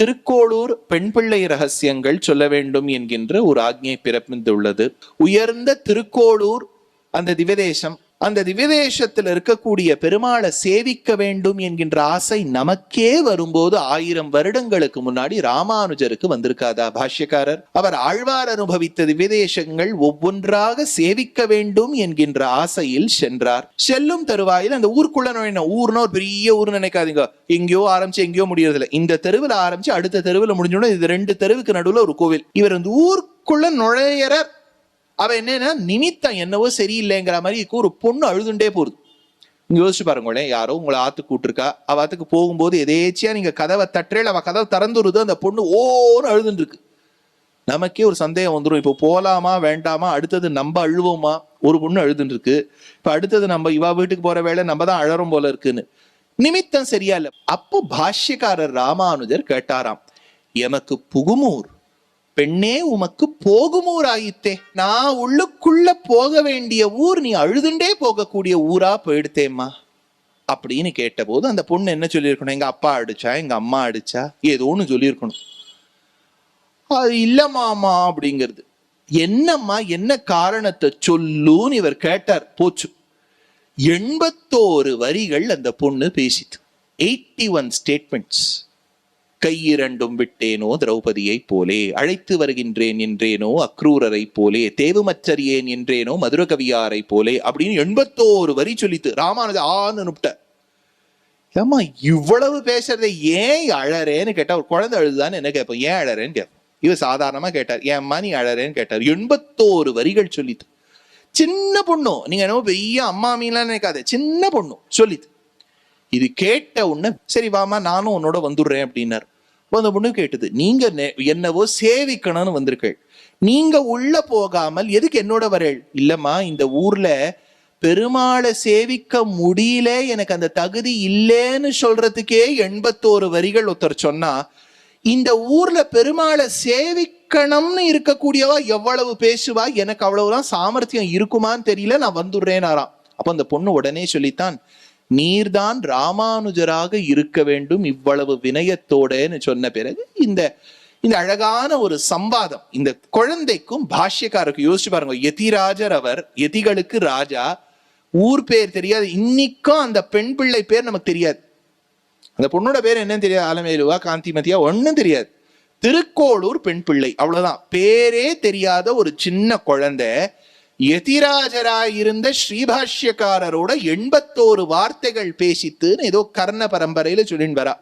திருக்கோளூர் பெண் பிள்ளை ரகசியங்கள் சொல்ல வேண்டும் என்கின்ற ஒரு ஆக்ஞை பிறப்பிந்துள்ளது. உயர்ந்த திருக்கோளூர் அந்த திவதேசம் அந்த திவதேசத்தில் இருக்கக்கூடிய பெருமாளை சேவிக்க வேண்டும் என்கின்ற ஆசை நமக்கே வரும்போது ஆயிரம் வருடங்களுக்கு முன்னாடி ராமானுஜருக்கு வந்திருக்காதா பாஷ்யக்காரர்? அவர் ஆழ்வார் அனுபவித்த திவ்யதேசங்கள் ஒவ்வொன்றாக சேவிக்க வேண்டும் என்கின்ற ஆசையில் சென்றார். செல்லும் தருவாயில் அந்த ஊருக்குள்ள நுழைன ஊர்னா ஒரு பெரிய ஊர் நினைக்காதீங்க. எங்கேயோ ஆரம்பிச்சு எங்கேயோ முடியறதில்ல. இந்த தெருவில் ஆரம்பிச்சு அடுத்த தெருவில் முடிஞ்சோட இது ரெண்டு தெருவுக்கு நடுவுல ஒரு கோவில். இவர் அந்த ஊருக்குள்ள நுழையற அவ என்னன்னா நிமித்தம் என்னவோ சரியில்லைங்கிற மாதிரி ஒரு பொண்ணு அழுதுண்டே போகுது. நீங்கள் யோசிச்சு பாருங்களேன் யாரோ உங்களை ஆத்து கூட்டிருக்கா. அவ ஆத்துக்கு போகும்போது எதேச்சியா நீங்க கதவை தட்டுறேல அவ கதவை திறந்துருது அந்த பொண்ணு ஓன்னு அழுதுன்னு இருக்கு நமக்கே ஒரு சந்தேகம் வந்துடும் இப்போ போலாமா வேண்டாமா அடுத்தது நம்ம அழுவோமா? ஒரு பொண்ணு அழுதுன்ருக்கு இருக்கு அடுத்தது நம்ம இவா வீட்டுக்கு போற வேலை நம்ம தான் அழறோம் போல இருக்குன்னு. நிமித்தம் சரியா இல்லை. அப்போ பாஷ்யக்காரர் ராமானுஜர் கேட்டாராம் எமக்கு புகுமூர் பெண்ணே உமக்கு போகுமூர் ஆயித்தே நான் உள்ளுக்குள்ள போக வேண்டிய ஊர் நீ அழுதுண்டே போகக்கூடிய ஊரா போயிடுத்தேம்மா. அப்படின்னு கேட்டபோது அந்த பொண்ணு என்ன சொல்லியிருக்கணும்? எங்க அப்பா அடிச்சா எங்க அம்மா அடிச்சா ஏதோ ஒன்று சொல்லியிருக்கணும். அது இல்ல அப்படிங்கிறது. என்னம்மா என்ன காரணத்தை சொல்லுன்னு இவர் கேட்டார். போச்சு. எண்பத்தோரு வரிகள் அந்த பொண்ணு பேசித்து. எயிட்டி ஒன் ஸ்டேட்மெண்ட்ஸ் கையிரண்டும் விட்டேனோ திரௌபதியைப் போலே? அழைத்து வருகின்றேன் என்றேனோ? அக்ரூரரை போலே? தேவுமச்சரியேன் என்றேனோ? மதுரகவியாரை போலே? அப்படின்னு எண்பத்தோரு வரி சொல்லித்து ராமானுஜ ஆன்னு அனுப்பிட்ட ஏம்மா இவ்வளவு பேசுறத ஏன் அழறேன்னு கேட்டா ஒரு குழந்தை அழுதுதான்னு என்ன கேட்போம்? ஏன் அழறேன்னு கேட்போம். இவர் சாதாரணமா கேட்டார். ஏம்மா நீ அழறேன்னு கேட்டார். எண்பத்தோரு வரிகள் சொல்லித்து சின்ன பொண்ணும் நீங்க என்னவோ பெரிய அம்மா மீன்லாம் நினைக்காத. சின்ன பொண்ணு சொல்லித்து இது கேட்ட உடனே சரி வாமா நானும் உன்னோட வந்துடுறேன் அப்படின்னார். அந்த பொண்ணு கேட்டது நீங்க என்னவோ சேவிக்கணும்னு வந்திருக்கள். நீங்க உள்ள போகாமல் எதுக்கு என்னோட வரேள் இல்லம்மா இந்த ஊர்ல பெருமாளை சேவிக்க முடியல எனக்கு அந்த தகுதி இல்லைன்னு சொல்றதுக்கே எண்பத்தோரு வரிகள் ஒருத்தர் சொன்னா இந்த ஊர்ல பெருமாளை சேவிக்கணும்னு இருக்கக்கூடியவா எவ்வளவு பேசுவா? எனக்கு அவ்வளவுதான் சாமர்த்தியம் இருக்குமான்னு தெரியல நான் வந்துடுறேனாராம். அப்போ அந்த பொண்ணு உடனே சொல்லித்தான் நீர்தான் ராமானுஜராக இருக்க வேண்டும் இவ்வளவு வினயத்தோடன்னு சொன்ன பிறகு இந்த இந்த அழகான ஒரு சம்பாதம் இந்த குழந்தைக்கும் பாஷ்யக்காருக்கும் யோசிச்சு பாருங்க யதிராஜர் அவர் யதிகளுக்கு ராஜா ஊர் பேர் தெரியாது இன்னைக்கும் அந்த பெண் பிள்ளை பேர் நமக்கு தெரியாது. அந்த பொண்ணோட பேர் என்னன்னு தெரியாது ஆலமேலுவா காந்திமதியா ஒன்றும் தெரியாது. திருக்கோளூர் பெண் பிள்ளை அவ்வளவுதான். பேரே தெரியாத ஒரு சின்ன குழந்தை எதிராஜராயிருந்த ஸ்ரீபாஷ்யக்காரரோட எண்பத்தோரு வார்த்தைகள் பேசித்துன்னு ஏதோ கர்ண பரம்பரையில சொல்லின்னு வரா.